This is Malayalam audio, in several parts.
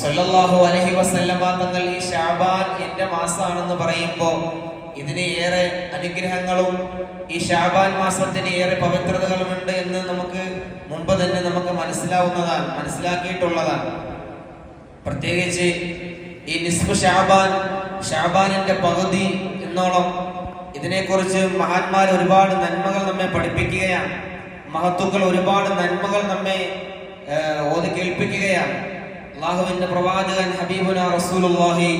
സല്ലല്ലാഹു അലൈഹി വസല്ലമ തങ്ങൾ ഈ ഷാബാൻ എന്റെ മാസമാണെന്ന് പറയുമ്പോൾ ഇതിന് ഏറെ അനുഗ്രഹങ്ങളും ഈ ഷാബാൻ മാസത്തിന് ഏറെ പവിത്രതകളുമുണ്ട് എന്ന് നമുക്ക് മുമ്പ് തന്നെ നമുക്ക് മനസ്സിലാവുന്നതാണ് മനസ്സിലാക്കിയിട്ടുള്ളതാണ്. പ്രത്യേകിച്ച് ഈ നിസ്ബു ഷാബാൻ ഷാബാനിന്റെ പകുതി എന്നോളം ഇതിനെക്കുറിച്ച് മഹാന്മാർ ഒരുപാട് നന്മകൾ നമ്മെ പഠിപ്പിക്കുകയാണ്. മഹത്തുക്കൾ ഒരുപാട് നന്മകൾ നമ്മെ ഓതി കേൾപ്പിക്കുകയാണ്. അള്ളാഹുവിന്റെ പ്രവാചകൻ ഹബീബുന റസൂലുള്ളാഹി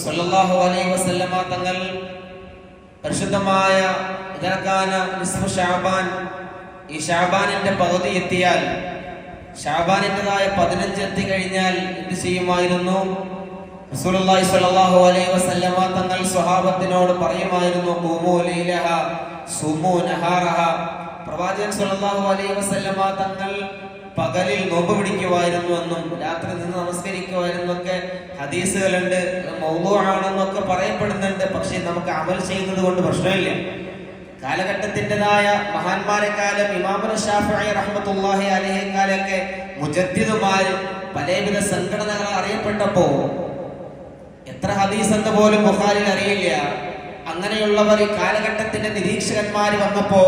സ്വല്ലല്ലാഹു അലൈഹി വസല്ലമ തങ്ങൾ പരിശുദ്ധമായ ഇതരക്കാന നിസ്ഫു ഷാബാൻ ഈ ഷാബാനിന്റെ പകുതി എത്തിയാൽ ഷാബാനിന്റെതായ പതിനഞ്ച് എത്തി കഴിഞ്ഞാൽ എന്ത് ചെയ്യുമായിരുന്നു? റസൂലുള്ളാഹി സ്വല്ലല്ലാഹു അലൈഹി വസല്ലമ തങ്ങൾ സ്വഹാബത്തിനോട് പറയുമായിരുന്നു ഖൂമൂ ലൈലഹ സുമൂ നഹാറഹ. പ്രവാചകൻ സ്വല്ലല്ലാഹു അലൈഹി വസല്ലമ തങ്ങൾ പകലിൽ നോമ്പ് പിടിക്കുമായിരുന്നു എന്നും രാത്രി നിന്ന് നമസ്കരിക്കുമായിരുന്നു ഒക്കെ ഹദീസുകളുണ്ട് മൗലുവാണെന്നൊക്കെ പറയപ്പെടുന്നുണ്ട്. പക്ഷെ നമുക്ക് അമൽ ചെയ്യുന്നത് കൊണ്ട് പ്രശ്നമില്ല. കാലഘട്ടത്തിന്റെതായ മഹാന്മാരെ കാലം ഇമാമുൽ ഷാഫി റഹ്മത്തുള്ളാഹി അലൈഹി കാലൊക്കെ മുജദ്ദിദുമാരും പലവിധ സംഘടനകൾ അറിയപ്പെട്ടപ്പോ എത്ര ഹദീസ് എന്ന് പോലും ബുഹാരിൽ അറിയില്ല. അങ്ങനെയുള്ളവർ ഈ കാലഘട്ടത്തിന്റെ നിരീക്ഷകന്മാർ വന്നപ്പോ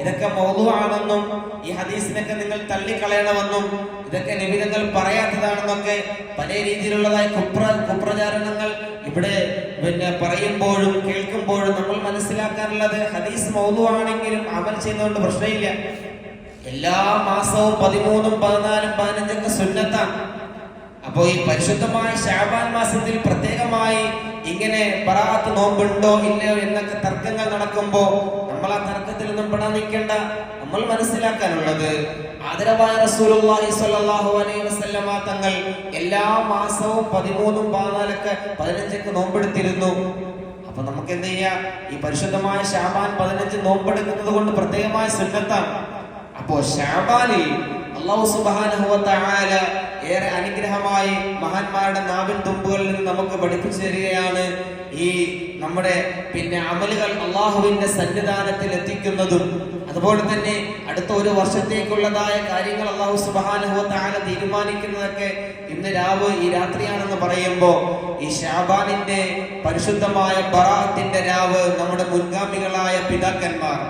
ഇതൊക്കെ മൗതുവാണെന്നും ഈ ഹദീസിനൊക്കെ നിങ്ങൾ തള്ളിക്കളയണമെന്നും ഇതൊക്കെ നിബിധങ്ങൾ പറയാത്തതാണെന്നൊക്കെ പല രീതിയിലുള്ളതായ കുപ്ര കുപ്രചാരണങ്ങൾ ഇവിടെ പിന്നെ പറയുമ്പോഴും കേൾക്കുമ്പോഴും നമ്മൾ മനസ്സിലാക്കാനുള്ളത് ഹദീസ് മൗതുവാണെങ്കിലും അമൽ ചെയ്യുന്നതുകൊണ്ട് പ്രശ്നമില്ല. എല്ലാ മാസവും പതിമൂന്നും പതിനാലും പതിനഞ്ചൊക്കെ സുന്നത്താണ്. അപ്പോ ഈ പരിശുദ്ധമായ ഷാബാൻ മാസത്തിൽ പ്രത്യേകമായി ഇങ്ങനെ പറാത്ത നോമ്പുണ്ടോ ഇല്ലയോ എന്നൊക്കെ തർക്കങ്ങൾ നടക്കുമ്പോ നമ്മൾ ആ പെടാൻ നിൽക്കേണ്ട നമ്മൾ മനസ്സിലാക്കാനുള്ളത് ആദരവായ റസൂലുള്ളാഹി സ്വല്ലല്ലാഹു അലൈഹി വസല്ലമ തങ്ങൾ എല്ലാ മാസവും പതിമൂന്നും പതിനാലൊക്കെ പതിനഞ്ചൊക്കെ നോമ്പെടുത്തിരുന്നു. അപ്പൊ നമുക്ക് എന്ത് ചെയ്യാം? ഈ പരിശുദ്ധമായ ഷാബാൻ പതിനഞ്ച് നോമ്പെടുക്കുന്നത് കൊണ്ട് പ്രത്യേകമായ സുന്നത്താണ്. അപ്പോ ഷാബാനിൽ അള്ളാഹു സുബ്ഹാനഹു വ തആല ഏറെ അനുഗ്രഹമായി മഹാന്മാരുടെ നാവിൻ തുമ്പുകളിൽ നിന്ന് നമുക്ക് പഠിപ്പിച്ചു തരികയാണ് ഈ നമ്മുടെ പിന്നെ അമലുകൾ അള്ളാഹുവിന്റെ സന്നിധാനത്തിൽ എത്തിക്കുന്നതും. അതുപോലെ തന്നെ അടുത്ത ഒരു വർഷത്തേക്കുള്ളതായ കാര്യങ്ങൾ അള്ളാഹു തആല തീരുമാനിക്കുന്നതൊക്കെ ഇന്ന് രാവ് ഈ രാത്രിയാണെന്ന് പറയുമ്പോൾ ഈ ഷാബാനിന്റെ പരിശുദ്ധമായ ബറാത്തിന്റെ രാവ് നമ്മുടെ മുൻഗാമികളായ പിതാക്കന്മാർ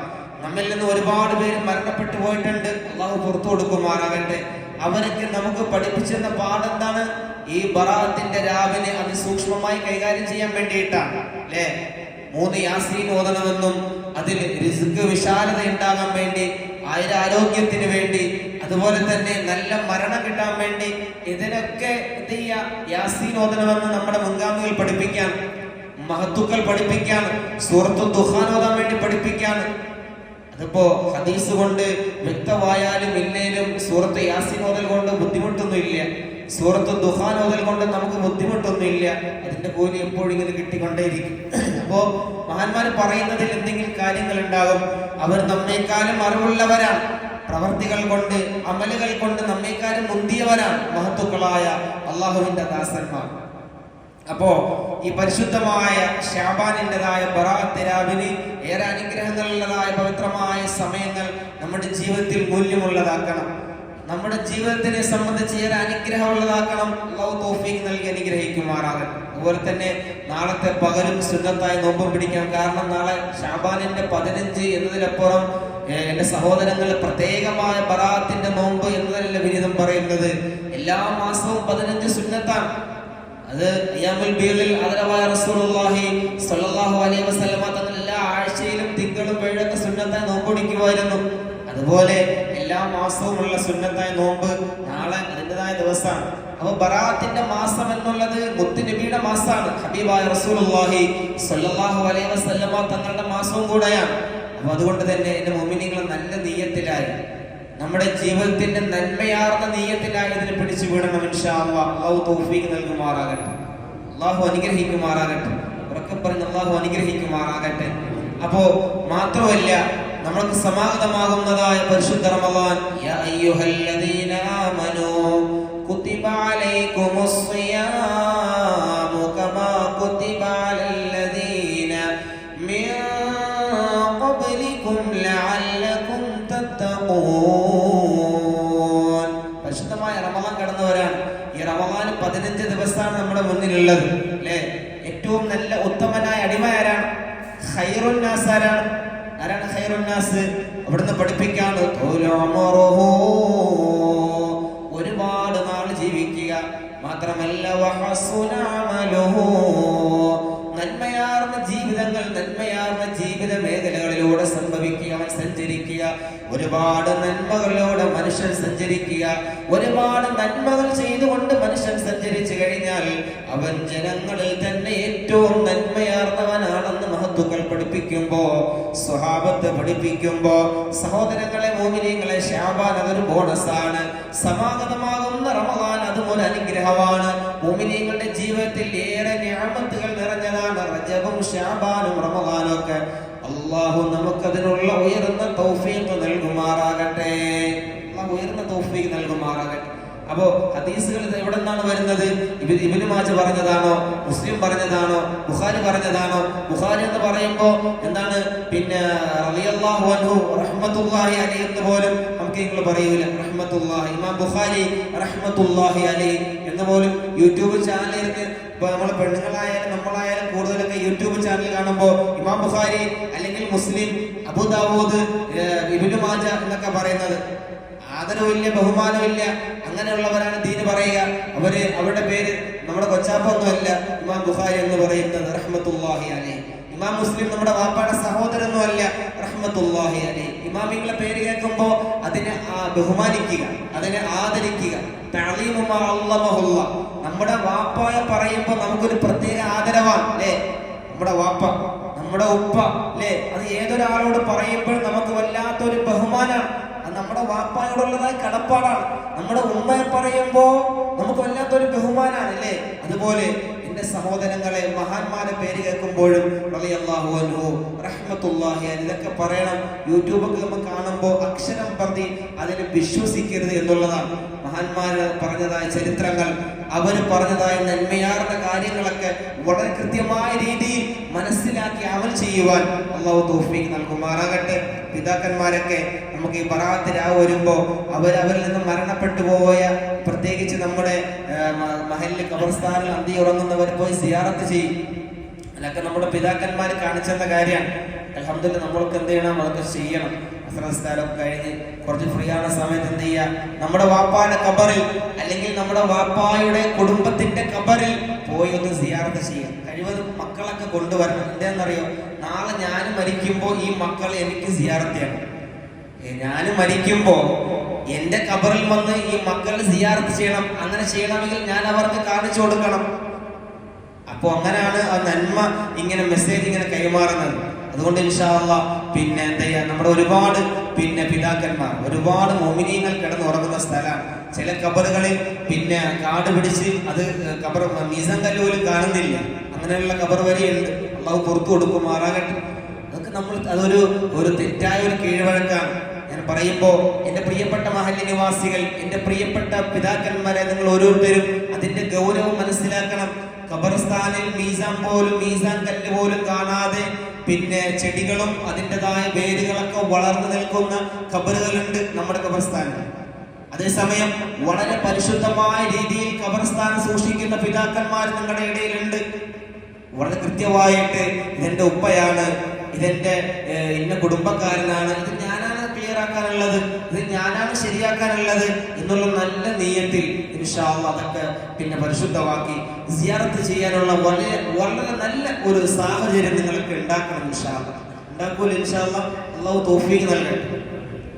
നമ്മിൽ നിന്ന് ഒരുപാട് പേര് മരണപ്പെട്ടു പോയിട്ടുണ്ട്. അള്ളാഹു പുറത്തു കൊടുക്കുമാറാകട്ടെ. അവരൊക്കെ നമുക്ക് പഠിപ്പിച്ചെന്ന എന്താണ് ഈ ബറാത്തിന്റെ രാവിനെ അതിസൂക്ഷ്മമായി കൈകാര്യം ചെയ്യാൻ വേണ്ടിയിട്ടാണ് അല്ലേ? മൂന്ന് യാസീൻ ഓതണമെന്നും അതിൽ റിസ്ക് വിശാലത ഉണ്ടാകാൻ വേണ്ടി ആയിര ആരോഗ്യത്തിന് വേണ്ടി അതുപോലെ തന്നെ നല്ല മരണം കിട്ടാൻ വേണ്ടി ഇതിനൊക്കെ എന്ത് യാസീൻ ഓതണമെന്ന് നമ്മുടെ മുൻഗാമികൾ പഠിപ്പിക്കാൻ മഹത്തുക്കൾ പഠിപ്പിക്കാൻ സുഹൃത്തു ദുഹാൻ ഓതാൻ വേണ്ടി പഠിപ്പിക്കാൻ അതിപ്പോ ഹദീസ് കൊണ്ട് വ്യക്തമായാലും ഇല്ലേലും സൂറത്ത് യാസിൻ മുതൽ കൊണ്ട് ബുദ്ധിമുട്ടൊന്നുമില്ല. സൂറത്ത് ദുഹാൻ മുതൽ കൊണ്ട് നമുക്ക് ബുദ്ധിമുട്ടൊന്നുമില്ല. അതിന്റെ കൂലി എപ്പോഴും ഇങ്ങനെ കിട്ടിക്കൊണ്ടേയിരിക്കും. അപ്പോ മഹാന്മാർ പറയുന്നതിൽ എന്തെങ്കിലും കാര്യങ്ങൾ ഉണ്ടാകും അവർ നമ്മേക്കാളും അറിവുള്ളവരാണ്. പ്രവർത്തികൾ കൊണ്ട് അമലുകൾ കൊണ്ട് നമ്മേക്കാളും മുന്തിയവരാണ് മഹത്തുക്കളായ അള്ളാഹുവിന്റെ ദാസന്മാർ. അപ്പോ ഈ പരിശുദ്ധമായ ഷാബാനിന്റെതായ ബറാത്തിരാവിന് ഏറെ അനുഗ്രഹങ്ങളുള്ളതായ പവിത്രമായ സമയങ്ങൾ നമ്മുടെ ജീവിതത്തിൽ മൂല്യമുള്ളതാക്കണം. നമ്മുടെ ജീവിതത്തിനെ സംബന്ധിച്ച് ഏറെ അനുഗ്രഹമുള്ളതാക്കണം. അള്ളാഹു തൗഫീഖ് നൽകി അനുഗ്രഹിക്കുമാറാകണം അതുപോലെ തന്നെ നാളത്തെ പകലും സുന്നത്തായി നോമ്പ് പിടിക്കാം. കാരണം നാളെ ഷാബാനിന്റെ പതിനഞ്ച് എന്നതിലപ്പുറം എന്റെ സഹോദരങ്ങൾ പ്രത്യേകമായ ബറാത്തിന്റെ നോമ്പ് എന്നതല്ല വിനിതം പറയുന്നത്. എല്ലാ മാസവും പതിനഞ്ച് സുന്നത്താണ്. അത് അയ്യാമുൽ ബീറിൽ ആദരവായ റസൂലുള്ളാഹി സ്വല്ലല്ലാഹു അലൈഹി വസല്ലമ തങ്ങൾ എല്ലാ ആഴ്ചയിലും തിങ്കളും വെള്ളൊക്കെ സുന്നത്തായി നോമ്പ് പിടിക്കുമായിരുന്നു അതുപോലെ എല്ലാ മാസവും ഉള്ള സുന്നത്തായ നോമ്പ് നാളെ അതിന്റെതായ ദിവസമാണ്. അപ്പൊ ബറാത്തിന്റെ മാസം എന്നുള്ളത് മുത്തു നബിയുടെ മാസമാണ്. ഹബീബായ റസൂലുള്ളാഹി സ്വല്ലല്ലാഹു അലൈഹി വസല്ലമ തങ്ങളുടെ മാസവും കൂടെയാണ്. അപ്പോൾ അതുകൊണ്ട് തന്നെ എന്റെ മോമിനികൾ നല്ല നീയത്തിലായി നമ്മുടെ ജീവിതത്തിന്റെ നന്മയാർന്ന നീയത്തിലായി ഇതിനെ പിടിച്ചു വിടണം ഇൻഷാ അല്ലാഹ്. അള്ളാഹു തോഫീക്ക് നൽകുമാറാകട്ടെ. അള്ളാഹു അനുഗ്രഹിക്കുമാറാകട്ടെ. ഉറക്കെ പറഞ്ഞ് അള്ളാഹു അനുഗ്രഹിക്കുമാറാകട്ടെ. അപ്പോ മാത്രമല്ല നമ്മൾക്ക് സമാഗതമാകുന്നതായ പരിശുദ്ധ റമളാൻ യാ അയ്യുഹല്ലദീന ആമനൂ കുതിബ നമ്മുടെ അല്ലെ? ഏറ്റവും നല്ല ഉത്തമനായ അടിമ ആരാണ്? ഹൈറുന്നാസ് ആരാണ്? ആരാണ് ഖൈറുന്നാസ് അവിടുന്ന് പഠിപ്പിക്കാണ് തൊലമുറുഹു. ഒരുപാട് നാൾ ജീവിക്കുക. മാത്രമല്ല നന്മയാർന്ന ജീവിതങ്ങൾ നന്മയാർന്ന ജീവിത മേഖലകളിലൂടെ ഒരുപാട് നന്മകളിലൂടെ മനുഷ്യൻ സഞ്ചരിക്കുക. ഒരുപാട് നന്മകൾ ചെയ്തുകൊണ്ട് മനുഷ്യൻ സഞ്ചരിച്ചു കഴിഞ്ഞാൽ അവൻ ജനങ്ങളിൽ തന്നെ ഏറ്റവും നന്മയാർന്നവനാണെന്ന് മഹത്തുക്കൾ പഠിപ്പിക്കുമ്പോ സ്വഹാബത്ത് പഠിപ്പിക്കുമ്പോ സഹോദരങ്ങളെ മോമിനിയങ്ങളെ ഷാബാൻ അതൊരു ബോണസാണ്. സമാഗതമാകുന്ന റമദാൻ അതും ഒരു അനുഗ്രഹമാണ്. മോമിനിയങ്ങളുടെ ജീവിതത്തിൽ ഏറെ ഞാമത്തുകൾ നിറഞ്ഞതാണ് റജബും ഷാബാനും റമദാനും ഒക്കെ അള്ളാഹു നമുക്കതിനുള്ള ഉയർന്ന തൗഫീഖ് നൽകുമാറാകട്ടെ. ഉയർന്ന തൗഫീഖ് നൽകുമാറാകട്ടെ. അപ്പോ ഹദീസുകൾ എവിടെ നിന്നാണ് വരുന്നത്? ഇവർ ഇബിന് മാജ് പറഞ്ഞതാണോ? മുസ്ലിം പറഞ്ഞതാണോ? ബുഖാരി പറഞ്ഞതാണോ? ബുഖാരി എന്ന് പറയുമ്പോ എന്താണ്? പിന്നെ റളിയല്ലാഹു അൻഹു റഹ്മത്തുല്ലാഹി അലൈഹി എന്ന് പോലും നമുക്ക് നിങ്ങൾ പറയൂല. റഹ്മത്തുള്ളാഹി ഇമാം ബുഖാരി റഹ്മത്തുല്ലാഹി അലൈഹി എന്ന് പോലും യൂട്യൂബ് ചാനലിൽ ഇപ്പൊ നമ്മൾ പെണ്ണുങ്ങളായാലും നമ്മളായാലും കൂടുതലൊക്കെ യൂട്യൂബ് ചാനൽ കാണുമ്പോൾ ഇമാം ബുഖാരി അല്ലെങ്കിൽ മുസ്ലിം അബുദാബൂദ് ഇബിനു മാജ എന്നൊക്കെ പറയുന്നത്. ആദരവില്ല ബഹുമാനമില്ല അങ്ങനെയുള്ളവരാണ് ദീന് പറയുക. അവർ അവരുടെ പേര് നമ്മുടെ കൊച്ചാപ്പൊന്നുമല്ല ഇമാം ബുഖാരി എന്ന് പറയുന്നത്. റഹ്മത്തുള്ളാഹി അലി ഇമാം മുസ്ലിം നമ്മുടെ വാപ്പാടെ അല്ല ഇമാമിങ്ങളെ പേര് കേൾക്കുമ്പോ അതിനെ ബഹുമാനിക്കുക അതിനെ ആദരിക്കുക. നമ്മുടെ വാപ്പായ പറയുമ്പോ നമുക്കൊരു പ്രത്യേക ആദരവാണ് അല്ലേ? നമ്മുടെ വാപ്പ നമ്മുടെ ഉപ്പ അല്ലേ? അത് ഏതൊരാളോട് പറയുമ്പോൾ നമുക്ക് വല്ലാത്തൊരു ബഹുമാനാണ്. അത് നമ്മുടെ വാപ്പായോടുള്ളതായ കടപ്പാടാണ്. നമ്മുടെ ഉമ്മയെ പറയുമ്പോ നമുക്ക് വല്ലാത്തൊരു ബഹുമാനാണ് അല്ലേ? അതുപോലെ എന്റെ സഹോദരങ്ങളെ മഹാന്മാരെ പേര് കേൾക്കുമ്പോഴും റളിയല്ലാഹു അൻഹു റഹ്മത്തുല്ലാഹി ഇതൊക്കെ പറയണം. യൂട്യൂബൊക്കെ നമ്മൾ കാണുമ്പോൾ അക്ഷരം പ്രതി അതിനെ വിശ്വസിക്കരുത് എന്നുള്ളതാണ്. മഹാന്മാര് പറഞ്ഞതായ ചരിത്രങ്ങൾ അവർ പറഞ്ഞതായ നന്മയാർന്ന കാര്യങ്ങളൊക്കെ വളരെ കൃത്യമായ രീതിയിൽ മനസ്സിലാക്കി അമൽ ചെയ്യുവാൻ അള്ളാഹു തോഫിക്ക് നൽകുമാറാകട്ടെ. പിതാക്കന്മാരൊക്കെ നമുക്ക് ഈ ബറാത്ത് രാവ് അവരവരിൽ അവർ അവരിൽ നിന്ന് മരണപ്പെട്ടു പോയ പ്രത്യേകിച്ച് നമ്മുടെ മഹലിൽ ഖബർസ്ഥാനിൽ അന്തി ഉറങ്ങുന്നവർ പോയി സിയാറത്ത് ചെയ്യും. അതൊക്കെ നമ്മുടെ പിതാക്കന്മാർ കാണിച്ചെന്ന കാര്യമാണ്. അലഹമ്മദില്ല നമ്മൾക്ക് എന്ത് ചെയ്യണം? അതൊക്കെ ചെയ്യണം. അസ്രസ്കാരം കഴിഞ്ഞ് കുറച്ച് ഫ്രീ ആവുന്ന സമയത്ത് എന്ത് ചെയ്യുക? നമ്മുടെ വാപ്പാന്റെ കബറിൽ അല്ലെങ്കിൽ നമ്മുടെ വാപ്പായുടെ കുടുംബത്തിന്റെ കബറിൽ പോയി ഒന്ന് സിയാർത്ത് ചെയ്യാം കഴിവതും മക്കളൊക്കെ കൊണ്ടുവരണം. എന്താണെന്നറിയോ നാളെ ഞാൻ മരിക്കുമ്പോൾ ഈ മക്കൾ എനിക്ക് സിയാറത്ത് ചെയ്യണം. ഞാൻ മരിക്കുമ്പോ എന്റെ കബറിൽ വന്ന് ഈ മക്കൾ സിയാർത്ത് ചെയ്യണം. അങ്ങനെ ചെയ്യണമെങ്കിൽ ഞാൻ അവർക്ക് കാണിച്ചു കൊടുക്കണം. അപ്പൊ അങ്ങനെയാണ് ആ നന്മ ഇങ്ങനെ മെസ്സേജ് ഇങ്ങനെ കൈമാറുന്നത്. അതുകൊണ്ട് ഇൻഷാല്ല പിന്നെ എന്താ ചെയ്യാ നമ്മുടെ ഒരുപാട് പിന്നെ പിതാക്കന്മാർ ഒരുപാട് മോമിനീങ്ങൾ കിടന്ന് ഉറങ്ങുന്ന സ്ഥലമാണ്. ചില കബറുകളിൽ പിന്നെ കാട് പിടിച്ച് അത് കബർ മീസം കല്ലുപോലും കാണുന്നില്ല. അങ്ങനെയുള്ള കബർ വരെയുണ്ട് അള്ളാഹു പുറത്തു കൊടുക്കുമാറാകട്ടെ അതൊക്കെ നമ്മൾ അതൊരു ഒരു തെറ്റായ ഒരു കീഴ്വഴക്കാണ്. ഞാൻ പറയുമ്പോൾ എന്റെ പ്രിയപ്പെട്ട മഹല്ലി നിവാസികൾ എന്റെ പ്രിയപ്പെട്ട പിതാക്കന്മാരെ നിങ്ങൾ ഓരോരുത്തരും അതിന്റെ ഗൗരവം മനസ്സിലാക്കണം. ഖബർസ്ഥാനിൽ മീസാൻ പോലും മീസാൻ കല്ല് പോലും കാണാതെ പിന്നെ ചെടികളും അതിന്റെതായ വേരുകളൊക്കെ വളർന്നു നിൽക്കുന്ന ഖബറുകളുണ്ട് നമ്മുടെ ഖബർസ്ഥാനിൽ അതേസമയം വളരെ പരിശുദ്ധമായ രീതിയിൽ കബർസ്ഥാനം സൂക്ഷിക്കുന്ന പിതാക്കന്മാർ നിങ്ങളുടെ ഇടയിലുണ്ട്. വളരെ കൃത്യമായിട്ട് ഇതെന്റെ ഉപ്പയാണ് ഇതെന്റെ ഇന്ന കുടുംബക്കാരനാണ് ഇത് ഞാനാണ് ക്ലിയർ ആക്കാനുള്ളത് ഇത് ഞാനാണ് ശരിയാക്കാനുള്ളത് എന്നുള്ള നല്ല നീയത്തിൽ ഇൻഷാ അതൊക്കെ പിന്നെ പരിശുദ്ധമാക്കി സിയാറത്ത് ചെയ്യാനുള്ള വളരെ വളരെ നല്ല ഒരു സാഹചര്യം നിങ്ങൾക്ക് ഉണ്ടാക്കണം ഇൻഷാല്ല ഉണ്ടാക്കൂല ഇൻഷാ അള്ളാഹു തോഫീക്ക് നൽകട്ടെ.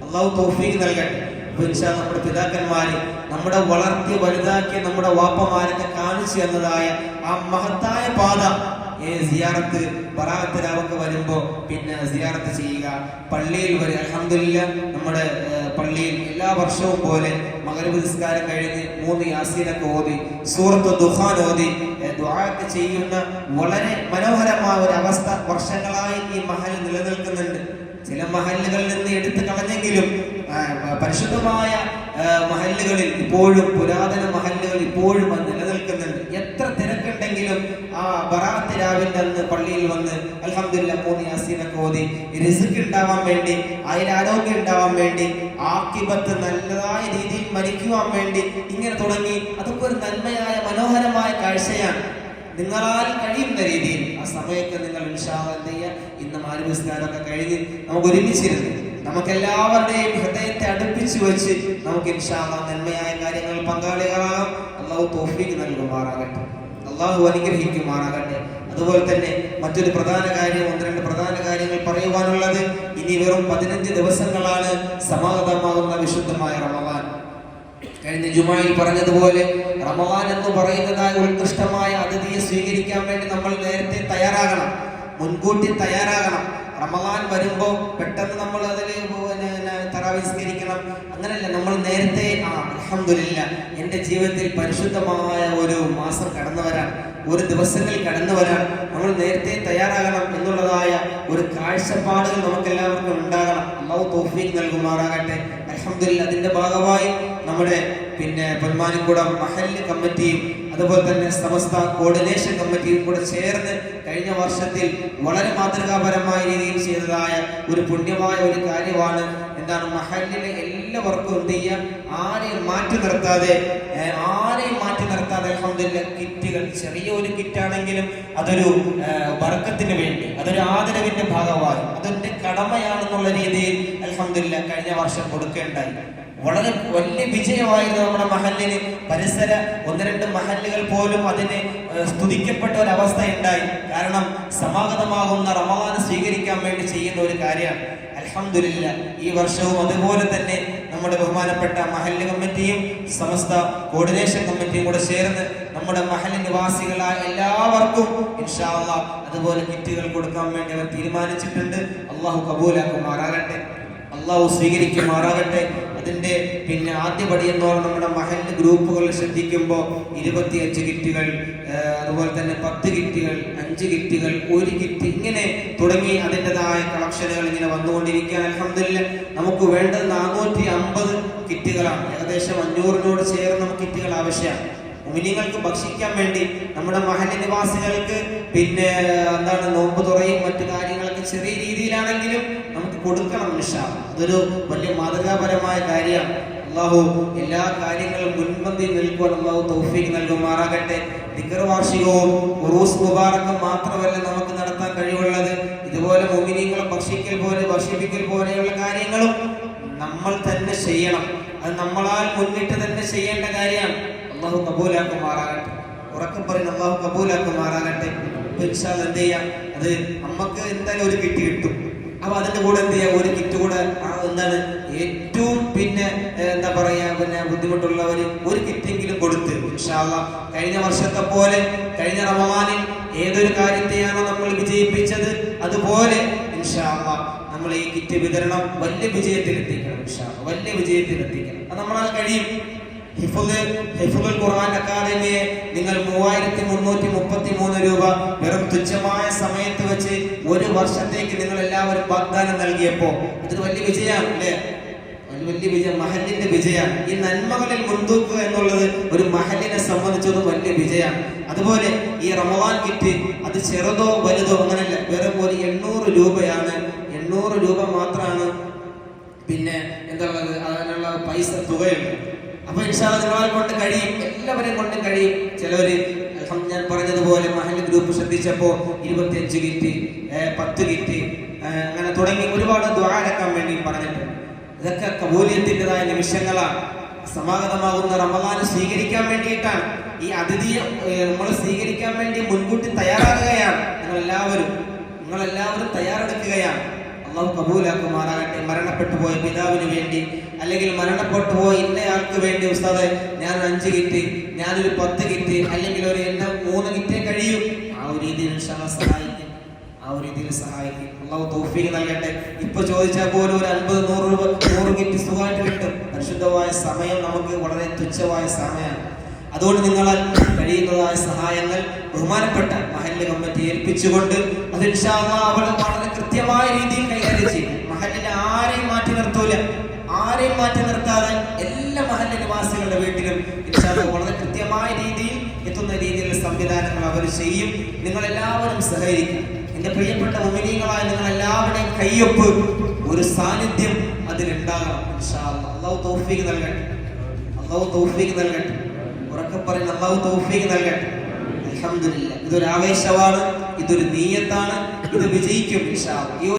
അള്ളാഹു തോഫീക്ക് നൽകട്ടെ. അപ്പൊ ഇൻഷാ നമ്മുടെ പിതാക്കന്മാരെ നമ്മുടെ വളർത്തി വലുതാക്കിയ നമ്മുടെ വാപ്പമാരൊക്കെ കാണിച്ചു തന്നതായ ആ മഹത്തായ പാത സിയാറത്ത് ബറാത്ത് വരുമ്പോൾ വരുമ്പോ പിന്നെ സിയാറത്ത് ചെയ്യുക. പള്ളിയിൽ വരെ അലഹമില്ല നമ്മുടെ പള്ളിയിൽ എല്ലാ വർഷവും പോലെ മകരവ് നിസ്കാരം കഴിഞ്ഞ് മൂന്ന് യാസീനൊക്കെ ഓതി സൂറത്ത് ദുഹാൻ ഓതി ഏ, ചെയ്യുന്ന വളരെ മനോഹരമായ ഒരു അവസ്ഥ വർഷങ്ങളായി ഈ മഹൽ നിലനിൽക്കുന്നുണ്ട്. ചില മഹലുകളിൽ നിന്ന് എടുത്തു കളഞ്ഞെങ്കിലും പരിശുദ്ധമായ മഹല്ലുകളിൽ ഇപ്പോഴും പുരാതന മഹല്ലുകൾ ഇപ്പോഴും നിലനിൽക്കുന്നുണ്ട്. എത്ര തിരക്കുണ്ടെങ്കിലും ആ ബറാത്ത് രാവിലെ അന്ന് പള്ളിയിൽ വന്ന് അലഹമില്ല മൂന്ന് യാസീനൊക്കെ ഓതി റിസ്ക് ഉണ്ടാവാൻ വേണ്ടി ആരോഗ്യം ഉണ്ടാവാൻ വേണ്ടി ആക്കിപത്ത് നല്ലതായ രീതിയിൽ മരിക്കുവാൻ വേണ്ടി ഇങ്ങനെ തുടങ്ങി അതൊക്കെ ഒരു നന്മയായ മനോഹരമായ കാഴ്ചയാണ്. നിങ്ങളാൽ കഴിയുന്ന രീതിയിൽ ആ സമയത്ത് നിങ്ങൾ ഇൻഷാല്ല ഇന്ന് ഇന്ന് മാലിപുസ്കാരമൊക്കെ കഴിഞ്ഞ് നമുക്ക് ഒരുമിച്ചിരുന്നു നമുക്ക് എല്ലാവരുടെയും ഹൃദയത്തെ അടുപ്പിച്ചു വെച്ച് നമുക്ക് ഇൻഷാ നന്മയായ കാര്യങ്ങൾ പങ്കാളികളാകാം. അള്ളാഹു തോഫിക്ക് നൽകുമാറാകട്ടെ. അള്ളാഹു അനുഗ്രഹിക്കുമാറാകട്ടെ. അതുപോലെ തന്നെ മറ്റൊരു പ്രധാന കാര്യം ഒന്ന് രണ്ട് പ്രധാന കാര്യങ്ങൾ പറയുവാനുള്ളത് ഇനി വെറും പതിനഞ്ച് ദിവസങ്ങളാണ് സമാഗതമാകുന്ന വിശുദ്ധമായ റമവാൻ. കഴിഞ്ഞ ജുമായിൽ പറഞ്ഞതുപോലെ റമവാൻ എന്ന് പറയുന്നതായ ഉത്കൃഷ്ടമായ അതിഥിയെ സ്വീകരിക്കാൻ വേണ്ടി നമ്മൾ നേരത്തെ തയ്യാറാകണം മുൻകൂട്ടി തയ്യാറാകണം. റമവാൻ വരുമ്പോൾ പെട്ടെന്ന് നമ്മൾ അതിൽ തറാവിസ്കരിക്കണം. അങ്ങനെയല്ല നമ്മൾ നേരത്തെ ആ അലഹമില്ല എന്റെ ജീവിതത്തിൽ പരിശുദ്ധമായ ഒരു മാസം കടന്നു വരാൻ ഒരു ദിവസങ്ങൾ കടന്നു വരാൻ നമ്മൾ നേരത്തെ തയ്യാറാകണം എന്നുള്ളതായ ഒരു കാഴ്ചപ്പാടുകൾ നമുക്ക് എല്ലാവർക്കും ഉണ്ടാകണം. അള്ളാഹു തോഫീക്ക് നൽകുമാറാകട്ടെ. അലഹമില്ല അതിന്റെ ഭാഗമായി നമ്മുടെ പിന്നെ പൊന്മാനിക്കുടം മഹല്ല് കമ്മിറ്റിയും അതുപോലെ തന്നെ സമസ്ത കോർഡിനേഷൻ കമ്മിറ്റിയും കൂടെ ചേർന്ന് കഴിഞ്ഞ വർഷത്തിൽ വളരെ മാതൃകാപരമായ രീതിയിൽ ചെയ്തതായ ഒരു പുണ്യമായ ഒരു കാര്യമാണ്. എന്താണ്? മഹല്ലിലെ എല്ലാവർക്കും എന്ത് ചെയ്യാം ആരെയും മാറ്റി നിർത്താതെ ആരെയും മാറ്റി നിർത്താതെ അൽഹംദുലില്ല കിറ്റുകൾ ചെറിയ ഒരു കിറ്റാണെങ്കിലും അതൊരു വർക്കത്തിന് വേണ്ടി അതൊരു ആദരവിന്റെ ഭാഗമായി അതെന്റെ കടമയാണെന്നുള്ള രീതിയിൽ അൽഹംദുലില്ല കഴിഞ്ഞ വർഷം കൊടുക്കേണ്ടായി. വളരെ വലിയ വിജയമായിരുന്നു നമ്മുടെ മഹലിന് പരിസര ഒന്ന് രണ്ട് മഹല്ലുകൾ പോലും അതിനെ സ്തുതിക്കപ്പെട്ട ഒരു അവസ്ഥ ഉണ്ടായി കാരണം സമാഗതമാകുന്ന റമദാൻ സ്വീകരിക്കാൻ വേണ്ടി ചെയ്യുന്ന ഒരു കാര്യമാണ്. അലഹമില്ല ഈ വർഷവും അതുപോലെ തന്നെ നമ്മുടെ ബഹുമാനപ്പെട്ട മഹല്ല് കമ്മിറ്റിയും സമസ്ത കോർഡിനേഷൻ കമ്മിറ്റിയും കൂടെ ചേർന്ന് നമ്മുടെ മഹല്ല് നിവാസികളായ എല്ലാവർക്കും ഇൻഷാല്ല അതുപോലെ കിറ്റുകൾ കൊടുക്കാൻ വേണ്ടി അവർ തീരുമാനിച്ചിട്ടുണ്ട്. അള്ളാഹു കബൂലാക്കുമാറാകട്ടെ. അള്ളാഹു സ്വീകരിക്കുമാറാകട്ടെ. അതിന്റെ പിന്നെ ആദ്യപടി എന്ന് പറഞ്ഞാൽ നമ്മുടെ മഹല്ല് ഗ്രൂപ്പുകൾ ശ്രദ്ധിക്കുമ്പോൾ ഇരുപത്തിയഞ്ച് കിറ്റുകൾ അതുപോലെ തന്നെ പത്ത് കിറ്റുകൾ അഞ്ച് കിറ്റുകൾ ഒരു കിറ്റ് ഇങ്ങനെ തുടങ്ങി അതിന്റെതായ കളക്ഷനുകൾ ഇങ്ങനെ വന്നുകൊണ്ടിരിക്കുകയാണ്. അലഹമില്ല നമുക്ക് വേണ്ടത് നാനൂറ്റി അമ്പത് കിറ്റുകളാണ്. ഏകദേശം അഞ്ഞൂറിനോട് ചേർന്ന് നമുക്ക് കിറ്റുകൾ ആവശ്യമാണ്. മുമിനിങ്ങൾക്ക് ഭക്ഷിക്കാൻ വേണ്ടി നമ്മുടെ മഹല്ല് നിവാസികൾക്ക് പിന്നെ എന്താണ് നോമ്പ് തുറയും മറ്റു കാര്യങ്ങളൊക്കെ ചെറിയ രീതിയിലാണെങ്കിലും നമുക്ക് കൊടുക്കണം നിഷാ അതൊരു വലിയ മാതൃകാപരമായ കാര്യമാണ്. അള്ളാഹു എല്ലാ കാര്യങ്ങളും മുൻപന്തി നിൽക്കുവാൻ അള്ളാഹു തൗഫീഖ് നൽകുമാറാകട്ടെ. ദിക്കർ ഉറൂസ് മുബാറക്കും മാത്രമല്ല നമുക്ക് നടത്താൻ കഴിവുള്ളത്. ഇതുപോലെ മുമിനിങ്ങളെ ഭക്ഷിക്കൽ പോലെ ഭക്ഷിപ്പിക്കൽ പോലെയുള്ള കാര്യങ്ങളും നമ്മൾ തന്നെ ചെയ്യണം. അത് നമ്മളാൽ മുന്നിട്ട് തന്നെ ചെയ്യേണ്ട കാര്യമാണ്. അള്ളാഹു കബൂലാക്കുമാറാകട്ടെ ഉറക്കം പറയുന്ന അള്ളാഹു കബൂലാക്കുമാറാകട്ടെ അപ്പൊ ഇൻഷാ എന്ത് ചെയ്യാം? അത് നമുക്ക് എന്തായാലും ഒരു കിറ്റ് കിട്ടും. അപ്പൊ അതിന്റെ കൂടെ എന്ത് ചെയ്യാം? ഒരു കിറ്റ് കൂടെ എന്താണ് ഏറ്റവും പിന്നെ എന്താ പറയാ പിന്നെ ബുദ്ധിമുട്ടുള്ളവര് ഒരു കിറ്റെങ്കിലും കൊടുത്ത്. ഇൻഷാ അല്ലാ കഴിഞ്ഞ വർഷത്തെ പോലെ കഴിഞ്ഞ റമവാനിൽ ഏതൊരു കാര്യത്തെയാണോ നമ്മൾ വിജയിപ്പിച്ചത്? അതുപോലെ ഇൻഷാ അല്ലാ നമ്മൾ ഈ കിറ്റ് വിതരണം വലിയ വിജയത്തിൽ എത്തിക്കണം. വലിയ വിജയത്തിൽ എത്തിക്കണം അത് നമ്മളാൽ കഴിയും. ഹിഫുദുൽ ഖുർആൻ അക്കാദമിയെ നിങ്ങൾ മൂവായിരത്തി മുന്നൂറ്റി മുപ്പത്തി മൂന്ന് രൂപ വെറും തുച്ഛമായ സമയത്ത് വെച്ച് ഒരു വർഷത്തേക്ക് നിങ്ങൾ എല്ലാവരും വാഗ്ദാനം നൽകിയപ്പോ ഇത് വലിയ വിജയമാണ് അല്ലേ? വലിയ വിജയം മഹലിന്റെ വിജയമാണ്. ഈ നന്മകളിൽ മുൻതൂക്കുക എന്നുള്ളത് ഒരു മഹലിനെ സംബന്ധിച്ചതും വലിയ വിജയമാണ്. അതുപോലെ ഈ റമവാൻ കിറ്റ് അത് ചെറുതോ വലുതോ അങ്ങനല്ല വെറും ഒരു എണ്ണൂറ് രൂപയാണ്. എണ്ണൂറ് രൂപ മാത്രമാണ് പിന്നെ എന്താ അതിനുള്ള പൈസ തുകയുണ്ട് അപ്പൊ ഇൻഷാല്ല നിങ്ങളെ കൊണ്ട് കഴിയും എല്ലാവരെയും കൊണ്ട് കഴിയും. ചിലവര് ഞാൻ പറഞ്ഞതുപോലെ മഹൽ ഗ്രൂപ്പ് ശ്രദ്ധിച്ചപ്പോ ഇരുപത്തിയഞ്ച് കിറ്റ് പത്ത് കിറ്റ് അങ്ങനെ തുടങ്ങി ഒരുപാട് ദ്വാരക്കാൻ വേണ്ടി പറഞ്ഞിട്ടുണ്ട്. ഇതൊക്കെ കബൂലിയത്തിന്റെതായ നിമിഷങ്ങളാണ്. സമാഗതമാകുന്ന റമദാന് സ്വീകരിക്കാൻ വേണ്ടിയിട്ടാണ്. ഈ അതിഥിയെ നമ്മൾ സ്വീകരിക്കാൻ വേണ്ടി മുൻകൂട്ടി തയ്യാറാകുകയാണ്. നിങ്ങൾ എല്ലാവരും തയ്യാറെടുക്കുകയാണ്. അള്ളാഹു കബൂലാക്കുമാറാകട്ടെ. മരണപ്പെട്ടു പോയ പിതാവിന് വേണ്ടി അല്ലെങ്കിൽ മരണപ്പെട്ടു പോയ ഇന്നയാൾക്ക് വേണ്ടി ഉസ്താദെ ഞാൻ അഞ്ച് കിറ്റ് ഞാനൊരു പത്ത് കിറ്റ് അല്ലെങ്കിൽ ഒരു എണ്ണ മൂന്ന് കിറ്റേ കഴിയൂ. ആ ഒരു രീതിയിൽ സഹായിക്കും. ആ ഒരു രീതിയിൽ സഹായിക്കും. അള്ളാഹു തൗഫീഖ് നൽകട്ടെ. ഇപ്പൊ ചോദിച്ചാൽ പോലും ഒരു അൻപത് നൂറ് രൂപ നൂറ് കിറ്റ് സുഖമായിട്ട് കിട്ടും. പരിശുദ്ധമായ സമയം നമുക്ക് വളരെ തുച്ഛമായ സമയമാണ്. അതുകൊണ്ട് നിങ്ങളാൽ കഴിയുന്നതായ സഹായങ്ങൾ ബഹുമാനപ്പെട്ട മഹല്ല് കമ്മിറ്റി ഏൽപ്പിച്ചുകൊണ്ട് അത് വളരെ കൃത്യമായ രീതിയിൽ കൈകാര്യം ചെയ്യും. മഹല്ലിനെ ആരെയും മാറ്റി നിർത്തൂല. ആരെയും മാറ്റി നിർത്താതെ എല്ലാ മഹല്ല് നിവാസികളുടെ വീട്ടിലും വളരെ കൃത്യമായ രീതിയിൽ എത്തുന്ന രീതിയിലുള്ള സംവിധാനങ്ങൾ അവർ ചെയ്യും. നിങ്ങൾ എല്ലാവരും സഹകരിക്കും എന്റെ പ്രിയപ്പെട്ട ഉമിനീകളായ നിങ്ങൾ എല്ലാവരുടെയും കയ്യൊപ്പ് ഒരു സാന്നിധ്യം അതിലുണ്ടാകണം അള്ളാഹു തൗഫീഖ് നൽകട്ടെ. അള്ളാഹു തൗഫീഖ് നൽകട്ടെ. പറയുന്ന അള്ളാഹു തൗഫീഖ് നൽകട്ടെ അൽഹംദുലില്ലാ ഇതൊരു ആവേശമാണ് ഇതൊരു നീയത്താണ് ഇത് വിജയിക്കും. ഈ